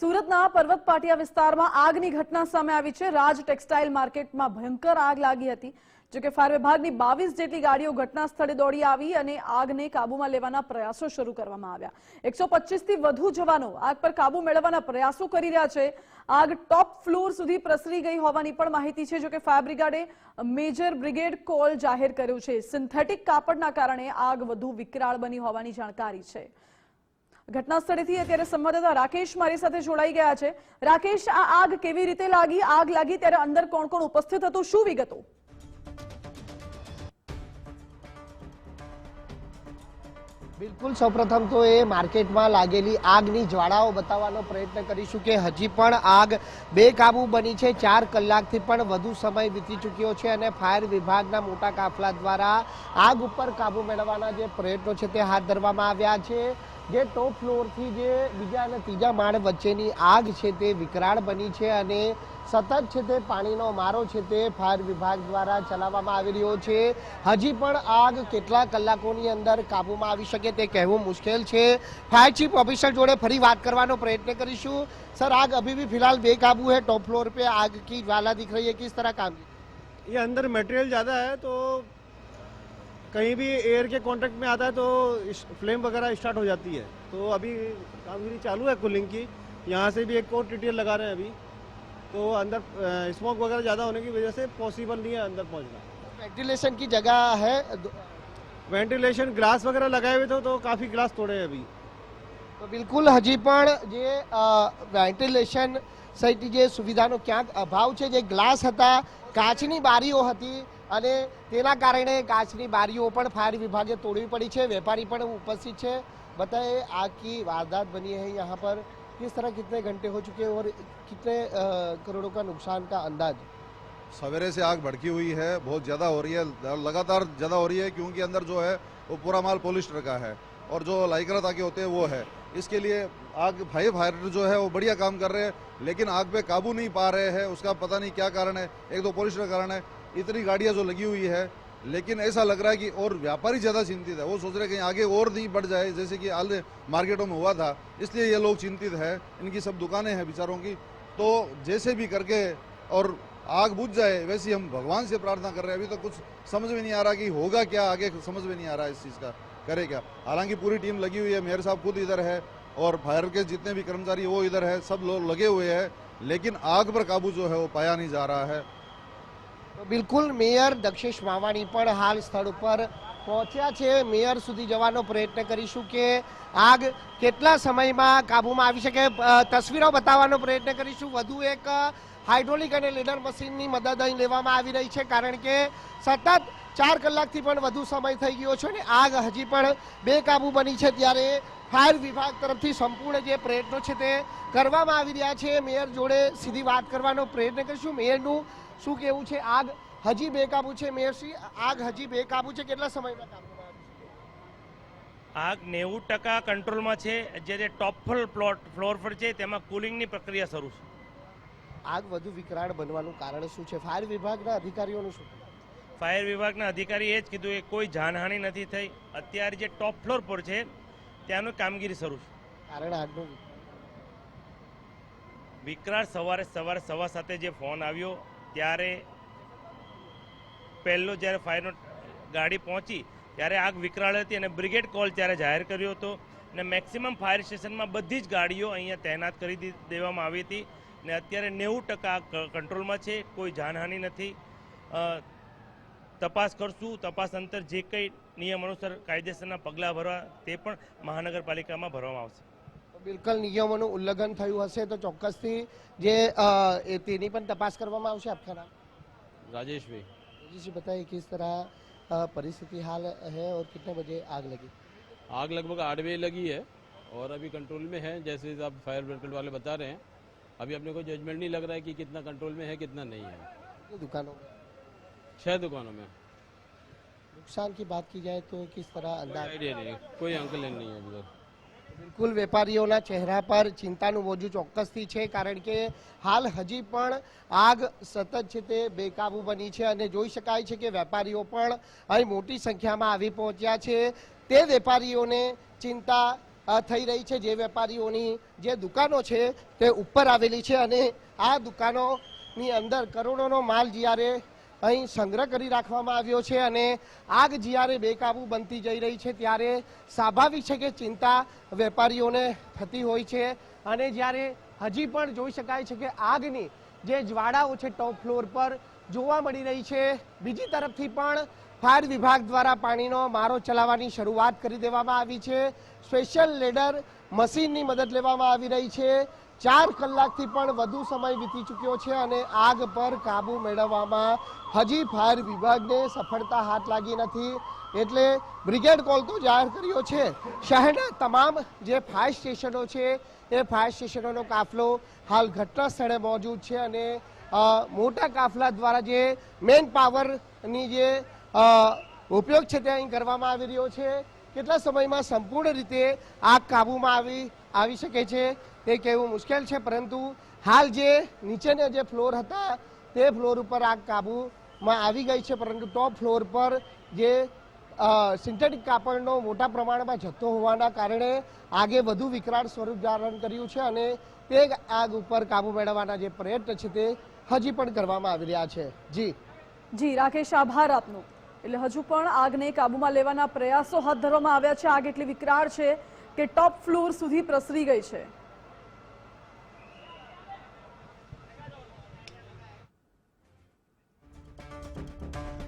સુરતના પર્વત પાટિયા વિસ્તારમાં આગની ઘટના સામે આવી છે. રાજ ટેક્સટાઇલ માર્કેટમાં ભયંકર આગ લાગી હતી. જોકે ફાયર વિભાગની બાવીસ જેટલી ગાડીઓ ઘટના સ્થળે દોડી આવી અને આગને કાબૂમાં લેવાના પ્રયાસો શરૂ કરવામાં આવ્યા. એકસો થી વધુ જવાનો આગ પર કાબુ મેળવવાના પ્રયાસો કરી રહ્યા છે. આગ ટોપ ફ્લોર સુધી પ્રસરી ગઈ હોવાની પણ માહિતી છે. જોકે ફાયર બ્રિગેડે મેજર બ્રિગેડ કોલ જાહેર કર્યો છે. સિન્થેટિક કાપડના કારણે આગ વધુ વિકરાળ બની હોવાની જાણકારી છે. ઘટના સ્થળેથી અત્યારે સંવાદદાતા રાકેશ મારી સાથે જોડાઈ ગયા છે. રાકેશ, આ આગ કેવી રીતે લાગી? આગ લાગી ત્યારે અંદર કોણ કોણ ઉપસ્થિત હતું? શું વિગતો? બિલકુલ. સૌપ્રથમ તો એ માર્કેટમાં લાગેલી આગની જ્વાળાઓ બતાવવાનો પ્રયત્ન કરીશું કે હજી પણ આગ બેકાબુ બની છે. ચાર કલાકથી પણ વધુ સમય વીતી ચૂક્યો છે અને ફાયર વિભાગના મોટા કાફલા દ્વારા આગ ઉપર કાબુ મેળવવાના જે પ્રયત્નો છે તે હાથ ધરવામાં આવ્યા છે. જે ટોપ ફ્લોરથી જે બીજા અને ત્રીજા માળ વચ્ચેની આગ છે તે વિકરાળ બની છે અને સતત છે તે પાણીનો મારો છે તે ફાયર વિભાગ દ્વારા ચલાવવામાં આવી રહ્યો છે હજી પણ આગ કેટલા કલાકોની અંદર કાબૂમાં આવી શકે તે કહેવું મુશ્કેલ છે ફાયર ચીફ ઓફિસર જોડે ફરી વાત કરવાનો પ્રયત્ન કરીશું સર आग अभी भी फिलहाल बेकाबू है टॉप फ्लोर पे आग की ज्वाला दिख रही है किस तरह काम ये अंदर मटेरियल ज़्यादा है तो कहीं भी एयर के कांटेक्ट में आता है तो फ्लेम वगैरह स्टार्ट हो जाती है। तो अभी कामगिरी चालू है कूलिंग की। यहाँ से भी एक और टीटीएल लगा रहे हैं अभी। तो अंदर स्मोक वगैरह ज़्यादा होने की वजह से पॉसिबल नहीं है अंदर पहुँचना। वेंटिलेशन की जगह है? वेंटिलेशन ग्लास वगैरह लगाए हुए थे तो काफ़ी ग्लास तोड़े हैं अभी। तो बिल्कुल हजीपण ये वेंटिलेशन વેન્ટિલેશન સહિત જે સુવિધાનો ક્યાંક અભાવ છે જે ગ્લાસ હતા કાચની બારીઓ હતી અને તેના કારણે કાચની બારીઓ પણ ફાયર વિભાગે તોડવી પડી છે વેપારી પણ ઉપસ્થિત છે बताए आग की वारदात बनी है यहाँ पर किस तरह कितने घंटे हो चुके हैं और कितने अ, करोड़ों का नुकसान का अंदाज सवेरे से आग भड़की हुई है बहुत ज़्यादा हो रही है लगातार ज़्यादा हो रही है क्योंकि अंदर जो है वो पूरा माल पोलिस्टर का है और जो लाइकरा ताकि होते हैं वो है इसके लिए आग भाई फायर जो है, वो बढ़िया काम कर रहे हैं, लेकिन आग पे काबू नहीं पा रहे हैं, उसका पता नहीं क्या कारण है। एक दो पोलिस्टर का कारण है, इतनी गाड़ियाँ जो लगी हुई है, लेकिन ऐसा लग रहा है कि और व्यापारी ज़्यादा चिंतित है। वो सोच रहे हैं कहीं आगे और नहीं बढ़ जाए, जैसे कि आल मार्केटों में हुआ था, इसलिए ये लोग चिंतित है, इनकी सब दुकानें हैं बेचारों की। तो जैसे भी करके और आग बुझ जाए, वैसे हम भगवान से प्रार्थना कर रहे हैं। अभी तो कुछ समझ में नहीं आ रहा कि होगा क्या, आगे समझ में नहीं आ रहा है इस चीज़ का। करे क्या हालांकि पूरी टीम लगी हुई है मेयर साहब खुद इधर है और फायर के जितने भी कर्मचारी वो इधर है सब लोग लगे हुए हैं लेकिन आग पर काबू जो है वो पाया नहीं जा रहा है તો બિલકુલ મેયર દક્ષેશ માવાણી પણ હાલ સ્થળ ઉપર પહોંચ્યા છે મેયર સુધી જવાનો પ્રયત્ન કરીશું કે આગ કેટલા સમયમાં કાબૂમાં આવી શકે અ, તસવીરો બતાવવાનો પ્રયત્ન કરીશું વધુ એક હાઇડ્રોલિક અને લીડર મશીનની મદદ અહીં લેવામાં આવી રહી છે કારણ કે સતત ચાર કલાકથી પણ વધુ સમય થઈ ગયો છે અને આગ હજી પણ બેકાબુ બની છે ત્યારે ફાયર વિભાગ તરફથી સંપૂર્ણ જે પ્રયત્નો છે તે કરવામાં આવી રહ્યા છે. મેયર જોડે સીધી વાત કરવાનો પ્રયત્ન કરીશું. મેયરનું શું કેવું છે? આગ હજી બેકાબુ છે? મેયરશ્રી આગ હજી બેકાબુ છે? કેટલા સમયમાં કાબૂમાં? આગ નેવું ટકા કંટ્રોલમાં છે. જે જે ટોપ પ્લોટ ફ્લોર પર છે તેમાં કુલિંગની પ્રક્રિયા શરૂ છે. આગ વધુ વિકરાળ બનવાનું કારણ શું છે? ફાયર વિભાગના અધિકારીઓનું શું ફાયર વિભાગના અધિકારી એ જ કીધું કે કોઈ જાનહાનિ નથી થઈ. અત્યારે જે ટોપ ફ્લોર પર છે ત્યાંનું કામગીરી શરૂ છે. કારણ આગનું વિકરાળ સવારે સવારે સવા સાથે જે ફોન આવ્યો ત્યારે પહેલો જ્યારે ફાયરનો ગાડી પહોંચી ત્યારે આગ વિકરાળ હતી અને બ્રિગેડ કોલ ત્યારે જાહેર કર્યો હતો અને મેક્સિમમ ફાયર સ્ટેશનમાં બધી જ ગાડીઓ અહીંયા તૈનાત કરી દેવામાં આવી હતી. ને અત્યારે નેવું ટકા કંટ્રોલમાં છે કોઈ જાનહાનિ નથી. તપાસ કરશું તપાસ અંતર જે કંઈ નિયમ અનુસાર કાયદેસરના પગલાં ભરવા તે પણ મહાનગરપાલિકામાં ભરવામાં આવશે બિલકુલ નિયમોનું ઉલ્લંઘન થયું હશે તો ચોક્કસથી જે અ, એ તેની પણ તપાસ કરવામાં આવશે આપકા નામ राजेश भाई जी जी बताइए किस तरह अ, परिस्थिति हाल है और कितने बजे आग लगी आग लगभग आठ बजे लगी है और अभी कंट्रोल में है जैसे आप फायर ब्रिगेड वाले बता रहे हैं अभी अपने को जजमेंट नहीं लग रहा है कि कितना कंट्रोल में है कितना नहीं है ये दुकानों में छह दुकानों में नुकसान की बात की जाए तो किस तरह कोई अंदाज आइडिया नहीं है कोई अंकलन नहीं है उधर બિલકુલ વેપારીઓના ચહેરા પર ચિંતાનું મોજું ચોક્કસથી છે કારણ કે હાલ હજી પણ આગ સતત છે તે બેકાબુ બની છે અને જોઈ શકાય છે કે વેપારીઓ પણ અહીં મોટી સંખ્યામાં આવી પહોંચ્યા છે તે વેપારીઓને ચિંતા અ, થઈ રહી છે જે વેપારીઓની જે દુકાનો છે તે ઉપર આવેલી છે અને આ દુકાનોની અંદર કરોડોનો માલ જ્યારે અહીં સંગ્રહ કરી રાખવામાં આવ્યો છે અને આગ જ્યારે બેકાબુ બનતી જઈ રહી છે ત્યારે સ્વાભાવિક છે કે ચિંતા વેપારીઓને થતી હોય છે અને જ્યારે હજી પણ જોઈ શકાય છે કે આગની જે જ્વાળાઓ છે ટોપ ફ્લોર પર જોવા મળી રહી છે. બીજી તરફથી પણ ફાયર વિભાગ દ્વારા પાણીનો મારો ચલાવવાની શરૂઆત કરી દેવામાં આવી છે. સ્પેશિયલ લેડર મશીનની મદદ લેવામાં આવી રહી છે. ચાર કલાકથી પણ વધુ સમય વીતી ચૂક્યો છે અને આગ પર કાબુ મેળવવામાં હજી ફાયર વિભાગને સફળતા હાથ લાગી નથી. એટલે બ્રિગેડ કોલ તો જાહેર કર્યો છે. શહેરના તમામ જે ફાયર સ્ટેશનો છે, એ ફાયર સ્ટેશનોનો કાફલો હાલ ઘટના સ્થળે મોજૂદ છે અને મોટા કાફલા દ્વારા જે મેન પાવરની જે ઉપયોગ છે તે અહીં કરવામાં આવી રહ્યો છે. કેટલા સમયમાં સંપૂર્ણ રીતે આગ કાબૂમાં આવી આવી શકે છે? તે કહેવું મુશ્કેલ છે, પરંતુ હાલ જે નીચેના જે ફ્લોર હતા, તે ફ્લોર ઉપર આગ કાબૂમાં આવી ગઈ છે, પરંતુ ટોપ ફ્લોર પર જે સિન્થેટિક કાપડનો મોટા પ્રમાણમાં જથ્થો હોવાના કારણે આગે વધુ વિકરાળ સ્વરૂપ ધારણ કર્યું છે અને તે આગ ઉપર કાબુ મેળવવાના જે પ્રયત્ન છે, તે હજી પણ કરવામાં આવી રહ્યા છે. જી. જી, રાકેશ, આભાર આપનો. એટલે હજુ પણ આગને કાબૂમાં લેવાના પ્રયાસો હાથ ધરવામાં આવ્યા છે. આગ એટલી વિકરાળ છે કે ટોપ ફ્લોર સુધી પ્રસરી ગઈ છે.